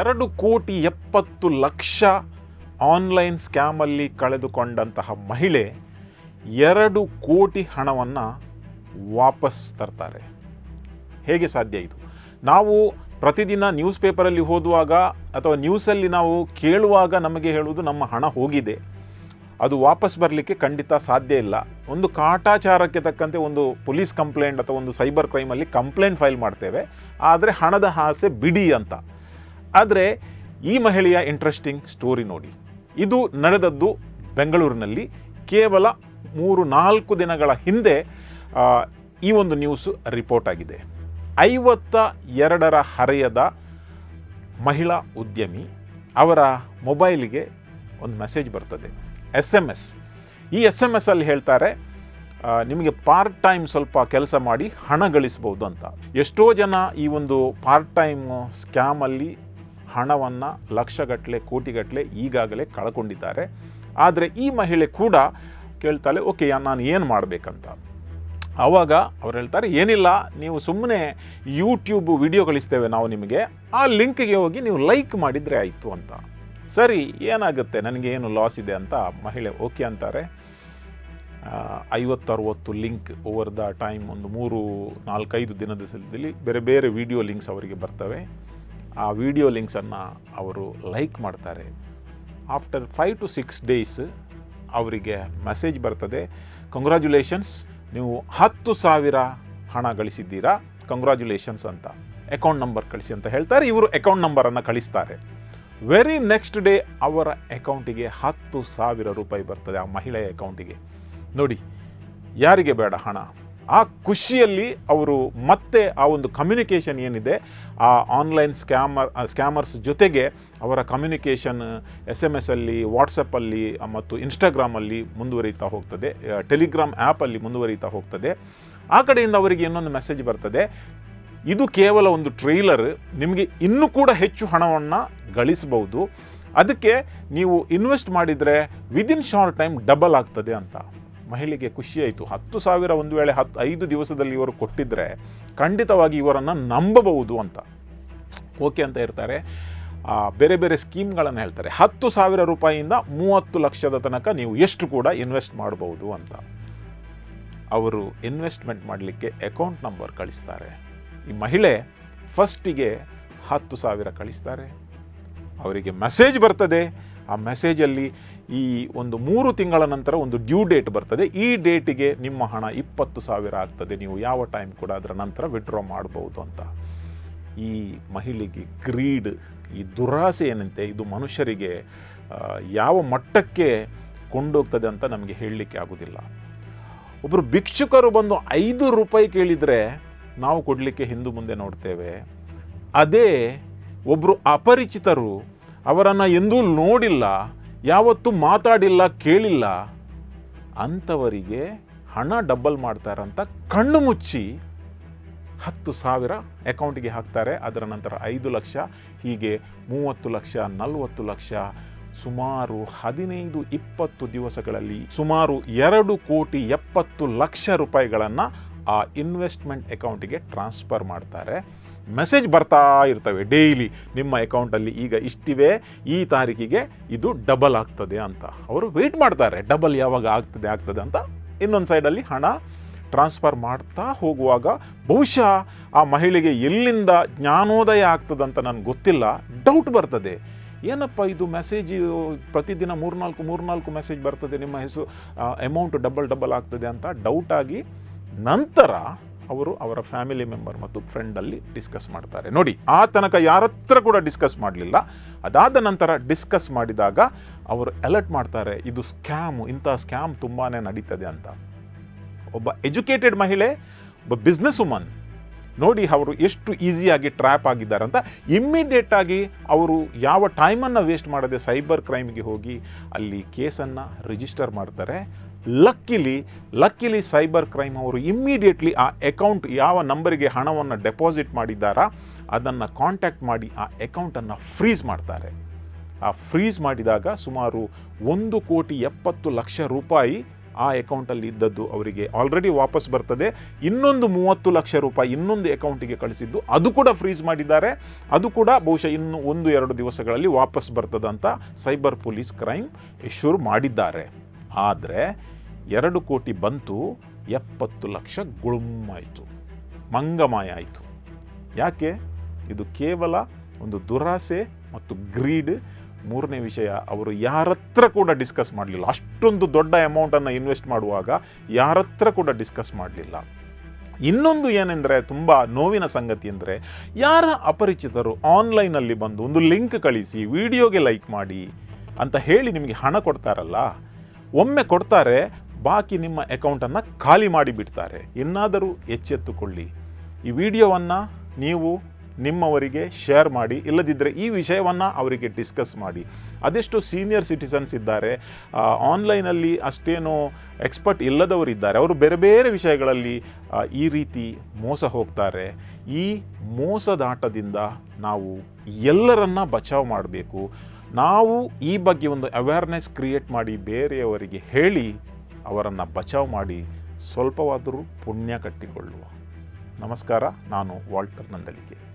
ಎರಡು ಕೋಟಿ ಎಪ್ಪತ್ತು ಲಕ್ಷ ಆನ್ಲೈನ್ ಸ್ಕ್ಯಾಮಲ್ಲಿ ಕಳೆದುಕೊಂಡಂತಹ ಮಹಿಳೆ ಎರಡು ಕೋಟಿ ಹಣವನ್ನು ವಾಪಸ್ ತರ್ತಾರೆ. ಹೇಗೆ ಸಾಧ್ಯ ಇದು? ನಾವು ಪ್ರತಿದಿನ ನ್ಯೂಸ್ ಪೇಪರಲ್ಲಿ ಓದುವಾಗ ಅಥವಾ ನ್ಯೂಸಲ್ಲಿ ನಾವು ಕೇಳುವಾಗ ನಮಗೆ ಹೇಳುವುದು ನಮ್ಮ ಹಣ ಹೋಗಿದೆ. ಅದು ವಾಪಸ್ ಬರಲಿಕ್ಕೆ ಖಂಡಿತ ಸಾಧ್ಯ ಇಲ್ಲ. ಒಂದು ಕಾಟಾಚಾರಕ್ಕೆ ತಕ್ಕಂತೆ ಒಂದು ಪೊಲೀಸ್ ಕಂಪ್ಲೇಂಟ್ ಅಥವಾ ಒಂದು ಸೈಬರ್ ಕ್ರೈಮಲ್ಲಿ ಕಂಪ್ಲೇಂಟ್ ಫೈಲ್ ಮಾಡ್ತೇವೆ. ಆದರೆ ಹಣದ ಆಸೆ ಬಿಡಿ ಅಂತ. ಆದರೆ ಈ ಮಹಿಳೆಯ ಇಂಟ್ರೆಸ್ಟಿಂಗ್ ಸ್ಟೋರಿ ನೋಡಿ. ಇದು ನಡೆದದ್ದು ಬೆಂಗಳೂರಿನಲ್ಲಿ ಕೇವಲ ಮೂರು ನಾಲ್ಕು ದಿನಗಳ ಹಿಂದೆ ಈ ಒಂದು ನ್ಯೂಸ್ ರಿಪೋರ್ಟ್ ಆಗಿದೆ. ಐವತ್ತ ಎರಡರ ಹರೆಯದ ಮಹಿಳಾ ಉದ್ಯಮಿ ಅವರ ಮೊಬೈಲ್ಗೆ ಒಂದು ಮೆಸೇಜ್ ಬರ್ತದೆ. ಎಸ್ ಎಂ ಎಸ್ ಈ ಎಸ್ ಎಂ ಎಸ್ ಅಲ್ಲಿ ಹೇಳ್ತಾರೆ ನಿಮಗೆ ಪಾರ್ಟ್ ಟೈಮ್ ಸ್ವಲ್ಪ ಕೆಲಸ ಮಾಡಿ ಹಣ ಗಳಿಸ್ಬೋದು ಅಂತ. ಎಷ್ಟೋ ಜನ ಈ ಒಂದು ಪಾರ್ಟ್ ಟೈಮ್ ಸ್ಕ್ಯಾಮಲ್ಲಿ ಹಣವನ್ನು ಲಕ್ಷಗಟ್ಟಲೆ ಕೋಟಿಗಟ್ಟಲೆ ಈಗಾಗಲೇ ಕಳ್ಕೊಂಡಿದ್ದಾರೆ. ಆದರೆ ಈ ಮಹಿಳೆ ಕೂಡ ಕೇಳ್ತಾಳೆ, ಓಕೆ ನಾನು ಏನು ಮಾಡಬೇಕಂತ? ಆವಾಗ ಅವ್ರು ಹೇಳ್ತಾರೆ, ಏನಿಲ್ಲ, ನೀವು ಸುಮ್ಮನೆ ಯೂಟ್ಯೂಬ್ ವಿಡಿಯೋ ಕಳಿಸ್ತೇವೆ ನಾವು ನಿಮಗೆ. ಆ ಲಿಂಕ್ಗೆ ಹೋಗಿ ನೀವು ಲೈಕ್ ಮಾಡಿದರೆ ಆಯಿತು ಅಂತ. ಸರಿ, ಏನಾಗುತ್ತೆ? ನನಗೆ ಏನು ಲಾಸ್ ಇದೆ ಅಂತ ಮಹಿಳೆ ಓಕೆ ಅಂತಾರೆ. ಐವತ್ತರವತ್ತು ಲಿಂಕ್ ಓವರ್ ದ ಟೈಮ್ ಒಂದು ಮೂರು ನಾಲ್ಕೈದು ದಿನದ ಸಲದಲ್ಲಿ ಬೇರೆ ಬೇರೆ ವಿಡಿಯೋ ಲಿಂಕ್ಸ್ ಅವರಿಗೆ ಬರ್ತವೆ. ಆ ವಿಡಿಯೋ ಲಿಂಕ್ಸನ್ನು ಅವರು ಲೈಕ್ ಮಾಡ್ತಾರೆ. After five to six days ಅವರಿಗೆ ಮೆಸೇಜ್ ಬರ್ತದೆ ಕಂಗ್ರ್ಯಾಚುಲೇಷನ್ಸ್ ನೀವು ಹತ್ತು ಸಾವಿರ ಹಣ ಗಳಿಸಿದ್ದೀರಾ? ಕಂಗ್ರ್ಯಾಚುಲೇಷನ್ಸ್ ಅಂತ. ಅಕೌಂಟ್ ನಂಬರ್ ಕಳಿಸಿ ಅಂತ ಹೇಳ್ತಾರೆ. ಇವರು ಅಕೌಂಟ್ ನಂಬರನ್ನು ಕಳಿಸ್ತಾರೆ. ವೆರಿ ನೆಕ್ಸ್ಟ್ ಡೇ ಅವರ ಅಕೌಂಟಿಗೆ ಹತ್ತು ಸಾವಿರ ರೂಪಾಯಿ ಬರ್ತದೆ ಆ ಮಹಿಳೆಯ ಅಕೌಂಟಿಗೆ ನೋಡಿ, ಯಾರಿಗೆ ಬೇಡ ಹಣ? ಆ ಖುಷಿಯಲ್ಲಿ ಅವರು ಮತ್ತೆ ಆ ಒಂದು ಕಮ್ಯುನಿಕೇಷನ್ ಏನಿದೆ, ಆ ಆನ್ಲೈನ್ ಸ್ಕ್ಯಾಮರ್ ಸ್ಕ್ಯಾಮರ್ಸ್ ಜೊತೆಗೆ ಅವರ ಕಮ್ಯುನಿಕೇಷನ್ ಎಸ್ ಎಂ ಎಸ್ ಅಲ್ಲಿ ವಾಟ್ಸಪ್ಪಲ್ಲಿ ಮತ್ತು ಇನ್ಸ್ಟಾಗ್ರಾಮಲ್ಲಿ ಮುಂದುವರಿತಾ ಹೋಗ್ತದೆ ಟೆಲಿಗ್ರಾಮ್ ಆ್ಯಪಲ್ಲಿ ಮುಂದುವರಿತಾ ಹೋಗ್ತದೆ. ಆ ಕಡೆಯಿಂದ ಅವರಿಗೆ ಇನ್ನೊಂದು ಮೆಸೇಜ್ ಬರ್ತದೆ, ಇದು ಕೇವಲ ಒಂದು ಟ್ರೈಲರ್ ನಿಮಗೆ ಇನ್ನೂ ಕೂಡ ಹೆಚ್ಚು ಹಣವನ್ನು ಗಳಿಸಬಹುದು ಅದಕ್ಕೆ ನೀವು ಇನ್ವೆಸ್ಟ್ ಮಾಡಿದರೆ ವಿದಿನ್ ಶಾರ್ಟ್ ಟೈಮ್ ಡಬಲ್ ಆಗ್ತದೆ ಅಂತ. ಮಹಿಳೆಗೆ ಖುಷಿಯಾಯಿತು. ಹತ್ತು ಸಾವಿರ ಒಂದು ವೇಳೆ ಹತ್ತು ಐದು ದಿವಸದಲ್ಲಿ ಇವರು ಕೊಟ್ಟಿದ್ದರೆ ಖಂಡಿತವಾಗಿ ಇವರನ್ನು ನಂಬಬಹುದು ಅಂತ. ಓಕೆ ಅಂತ ಇರ್ತಾರೆ ಬೇರೆ ಬೇರೆ ಸ್ಕೀಮ್ಗಳನ್ನು ಹೇಳ್ತಾರೆ. ಹತ್ತು ಸಾವಿರ ರೂಪಾಯಿಯಿಂದ ಮೂವತ್ತು ಲಕ್ಷದ ತನಕ ನೀವು ಎಷ್ಟು ಕೂಡ ಇನ್ವೆಸ್ಟ್ ಮಾಡಬಹುದು ಅಂತ. ಅವರು ಇನ್ವೆಸ್ಟ್ಮೆಂಟ್ ಮಾಡಲಿಕ್ಕೆ ಅಕೌಂಟ್ ನಂಬರ್ ಕಳಿಸ್ತಾರೆ. ಈ ಮಹಿಳೆ ಫಸ್ಟಿಗೆ ಹತ್ತು ಸಾವಿರ ಕಳಿಸ್ತಾರೆ. ಅವರಿಗೆ ಮೆಸೇಜ್ ಬರ್ತದೆ. ಆ ಮೆಸೇಜಲ್ಲಿ ಈ ಒಂದು ಮೂರು ತಿಂಗಳ ನಂತರ ಒಂದು ಡ್ಯೂ ಡೇಟ್ ಬರ್ತದೆ. ಈ ಡೇಟಿಗೆ ನಿಮ್ಮ ಹಣ ಇಪ್ಪತ್ತು ಸಾವಿರ ಆಗ್ತದೆ. ನೀವು ಯಾವ ಟೈಮ್ ಕೂಡ ಅದರ ನಂತರ ವಿಡ್ರಾ ಮಾಡ್ಬೋದು ಅಂತ. ಈ ಮಹಿಳೆಗೆ ಗ್ರೀಡ್ ಈ ದುರಾಸೆ ಏನಂತೆ, ಇದು ಮನುಷ್ಯರಿಗೆ ಯಾವ ಮಟ್ಟಕ್ಕೆ ಕೊಂಡೋಗ್ತದೆ ಅಂತ ನಮಗೆ ಹೇಳಲಿಕ್ಕೆ ಆಗೋದಿಲ್ಲ. ಒಬ್ಬರು ಭಿಕ್ಷುಕರು ಬಂದು ಐದು ರೂಪಾಯಿ ಕೇಳಿದರೆ ನಾವು ಕೊಡಲಿಕ್ಕೆ ಹಿಂದು ಮುಂದೆ ನೋಡ್ತೇವೆ. ಅದೇ ಒಬ್ಬರು ಅಪರಿಚಿತರು ಅವರನ್ನು ಎಂದೂ ನೋಡಿಲ್ಲ, ಯಾವತ್ತೂ ಮಾತಾಡಿಲ್ಲ, ಕೇಳಿಲ್ಲ. ಅಂಥವರಿಗೆ ಹಣ ಡಬ್ಬಲ್ ಮಾಡ್ತಾರಂತ ಕಣ್ಣು ಮುಚ್ಚಿ ಹತ್ತು ಸಾವಿರ ಅಕೌಂಟಿಗೆ ಹಾಕ್ತಾರೆ. ಅದರ ನಂತರ ಐದು ಲಕ್ಷ, ಹೀಗೆ ಮೂವತ್ತು ಲಕ್ಷ, ನಲವತ್ತು ಲಕ್ಷ, ಸುಮಾರು ಹದಿನೈದು, ಇಪ್ಪತ್ತು ದಿವಸಗಳಲ್ಲಿ ಸುಮಾರು ಎರಡು ಕೋಟಿ ಎಪ್ಪತ್ತು ಲಕ್ಷ ರೂಪಾಯಿಗಳನ್ನು ಆ ಇನ್ವೆಸ್ಟ್ಮೆಂಟ್ ಅಕೌಂಟಿಗೆ ಟ್ರಾನ್ಸ್ಫರ್ ಮಾಡ್ತಾರೆ. ಮೆಸೇಜ್ ಬರ್ತಾ ಇರ್ತವೆ ಡೈಲಿ ನಿಮ್ಮ ಅಕೌಂಟಲ್ಲಿ. ಈಗ ಇಷ್ಟಿವೆ, ಈ ತಾರೀಕಿಗೆ ಇದು ಡಬಲ್ ಆಗ್ತದೆ ಅಂತ. ಅವರು ವೆಯ್ಟ್ ಮಾಡ್ತಾರೆ, ಡಬಲ್ ಯಾವಾಗ ಆಗ್ತದೆ ಆಗ್ತದೆ ಅಂತ. ಇನ್ನೊಂದು ಸೈಡಲ್ಲಿ ಹಣ ಟ್ರಾನ್ಸ್ಫರ್ ಮಾಡ್ತಾ ಹೋಗುವಾಗ ಬಹುಶಃ ಆ ಮಹಿಳೆಗೆ ಎಲ್ಲಿಂದ ಜ್ಞಾನೋದಯ ಆಗ್ತದಂತ ನನಗೆ ಗೊತ್ತಿಲ್ಲ ಡೌಟ್ ಬರ್ತದೆ. ಏನಪ್ಪ ಇದು ಮೆಸೇಜ್ ಪ್ರತಿದಿನ ಮೂರ್ನಾಲ್ಕು ಮೂರ್ನಾಲ್ಕು ಮೆಸೇಜ್ ಬರ್ತದೆ ನಿಮ್ಮ ಹೆಸರು ಅಮೌಂಟ್ ಡಬಲ್ ಡಬಲ್ ಆಗ್ತದೆ ಅಂತ ಡೌಟ್ ಆಗಿ ನಂತರ ಅವರು ಅವರ ಫ್ಯಾಮಿಲಿ ಮೆಂಬರ್ ಮತ್ತು ಫ್ರೆಂಡಲ್ಲಿ ಡಿಸ್ಕಸ್ ಮಾಡ್ತಾರೆ. ನೋಡಿ, ಆ ತನಕ ಯಾರ ಹತ್ರ ಕೂಡ ಡಿಸ್ಕಸ್ ಮಾಡಲಿಲ್ಲ. ಅದಾದ ನಂತರ ಡಿಸ್ಕಸ್ ಮಾಡಿದಾಗ ಅವರು ಅಲರ್ಟ್ ಮಾಡ್ತಾರೆ, ಇದು ಸ್ಕ್ಯಾಮ್ ಇಂಥ ಸ್ಕ್ಯಾಮ್ ತುಂಬಾ ನಡೀತದೆ ಅಂತ. ಒಬ್ಬ ಎಜುಕೇಟೆಡ್ ಮಹಿಳೆ, ಒಬ್ಬ ಬಿಸ್ನೆಸ್ ವುಮನ್ ನೋಡಿ ಅವರು ಎಷ್ಟು ಈಸಿಯಾಗಿ ಟ್ರ್ಯಾಪ್ ಆಗಿದ್ದಾರೆ ಅಂತ. ಇಮ್ಮಿಡಿಯೇಟಾಗಿ ಅವರು ಯಾವ ಟೈಮನ್ನು ವೇಸ್ಟ್ ಮಾಡದೆ ಸೈಬರ್ ಕ್ರೈಮ್ಗೆ ಹೋಗಿ ಅಲ್ಲಿ ಕೇಸನ್ನು ರಿಜಿಸ್ಟರ್ ಮಾಡ್ತಾರೆ. ಲಕ್ಕಿಲಿ ಲಕ್ಕಿಲಿ ಸೈಬರ್ ಕ್ರೈಮ್ ಅವರು ಇಮ್ಮಿಡಿಯೇಟ್ಲಿ ಆ ಅಕೌಂಟ್ ಯಾವ ನಂಬರಿಗೆ ಹಣವನ್ನು ಡೆಪಾಸಿಟ್ ಮಾಡಿದ್ದಾರಾ, ಅದನ್ನು ಕಾಂಟ್ಯಾಕ್ಟ್ ಮಾಡಿ ಆ ಅಕೌಂಟನ್ನು ಫ್ರೀಸ್ ಮಾಡ್ತಾರೆ. ಆ ಫ್ರೀಸ್ ಮಾಡಿದಾಗ ಸುಮಾರು ಒಂದು ಕೋಟಿ ಎಪ್ಪತ್ತು ಲಕ್ಷ ರೂಪಾಯಿ ಆ ಅಕೌಂಟಲ್ಲಿ ಇದ್ದದ್ದು ಅವರಿಗೆ ಆಲ್ರೆಡಿ ವಾಪಸ್ ಬರ್ತದೆ. ಇನ್ನೊಂದು ಮೂವತ್ತು ಲಕ್ಷ ರೂಪಾಯಿ ಇನ್ನೊಂದು ಅಕೌಂಟಿಗೆ ಕಳಿಸಿದ್ದು ಅದು ಕೂಡ ಫ್ರೀಸ್ ಮಾಡಿದ್ದಾರೆ. ಅದು ಕೂಡ ಬಹುಶಃ ಇನ್ನು ಒಂದು ಎರಡು ದಿವಸಗಳಲ್ಲಿ ವಾಪಸ್ ಬರ್ತದಂತ ಸೈಬರ್ ಪೊಲೀಸ್ ಕ್ರೈಮ್ ಇಶ್ಯೂರ್ ಮಾಡಿದ್ದಾರೆ. ಆದರೆ ಎರಡು ಕೋಟಿ ಬಂತು, ಎಪ್ಪತ್ತು ಲಕ್ಷ ಗುಳುಮಾಯಿತು ಮಂಗಮಾಯ ಆಯಿತು ಯಾಕೆ? ಇದು ಕೇವಲ ಒಂದು ದುರಾಸೆ ಮತ್ತು ಗ್ರೀಡ್. ಮೂರನೇ ವಿಷಯ, ಅವರು ಯಾರತ್ರ ಕೂಡ ಡಿಸ್ಕಸ್ ಮಾಡಲಿಲ್ಲ. ಅಷ್ಟೊಂದು ದೊಡ್ಡ ಅಮೌಂಟನ್ನು ಇನ್ವೆಸ್ಟ್ ಮಾಡುವಾಗ ಯಾರತ್ರ ಕೂಡ ಡಿಸ್ಕಸ್ ಮಾಡಲಿಲ್ಲ. ಇನ್ನೊಂದು ಏನೆಂದರೆ, ತುಂಬ ನೋವಿನ ಸಂಗತಿ ಅಂದರೆ, ಯಾರ ಅಪರಿಚಿತರು ಆನ್ಲೈನಲ್ಲಿ ಬಂದು ಒಂದು ಲಿಂಕ್ ಕಳಿಸಿ, ವಿಡಿಯೋಗೆ ಲೈಕ್ ಮಾಡಿ ಅಂತ ಹೇಳಿ ನಿಮಗೆ ಹಣ ಕೊಡ್ತಾರಲ್ಲ ಒಮ್ಮೆ ಕೊಡ್ತಾರೆ, ಬಾಕಿ ನಿಮ್ಮ ಅಕೌಂಟನ್ನು ಖಾಲಿ ಮಾಡಿಬಿಡ್ತಾರೆ ಇನ್ನಾದರೂ ಎಚ್ಚೆತ್ತುಕೊಳ್ಳಿ. ಈ ವಿಡಿಯೋವನ್ನು ನೀವು ನಿಮ್ಮವರಿಗೆ ಶೇರ್ ಮಾಡಿ ಇಲ್ಲದಿದ್ದರೆ ಈ ವಿಷಯವನ್ನು ಅವರಿಗೆ ಡಿಸ್ಕಸ್ ಮಾಡಿ. ಅದೆಷ್ಟು ಸೀನಿಯರ್ ಸಿಟಿಸನ್ಸ್ ಇದ್ದಾರೆ ಆನ್ಲೈನಲ್ಲಿ ಅಷ್ಟೇನು ಎಕ್ಸ್ಪರ್ಟ್ ಇಲ್ಲದವರು ಇದ್ದಾರೆ. ಅವರು ಬೇರೆ ಬೇರೆ ವಿಷಯಗಳಲ್ಲಿ ಈ ರೀತಿ ಮೋಸ ಹೋಗ್ತಾರೆ. ಈ ಮೋಸದಾಟದಿಂದ ನಾವು ಎಲ್ಲರನ್ನ ಬಚಾವ್ ಮಾಡಬೇಕು. ನಾವು ಈ ಬಗ್ಗೆ ಒಂದು ಅವೇರ್ನೆಸ್ ಕ್ರಿಯೇಟ್ ಮಾಡಿ ಬೇರೆಯವರಿಗೆ ಹೇಳಿ ಅವರನ್ನು ಬಚಾವ್ ಮಾಡಿ ಸ್ವಲ್ಪವಾದರೂ ಪುಣ್ಯ ಕಟ್ಟಿಕೊಳ್ಳುವ. ನಮಸ್ಕಾರ, ನಾನು ವಾಲ್ಟರ್ ನಂದಳಿಕೆ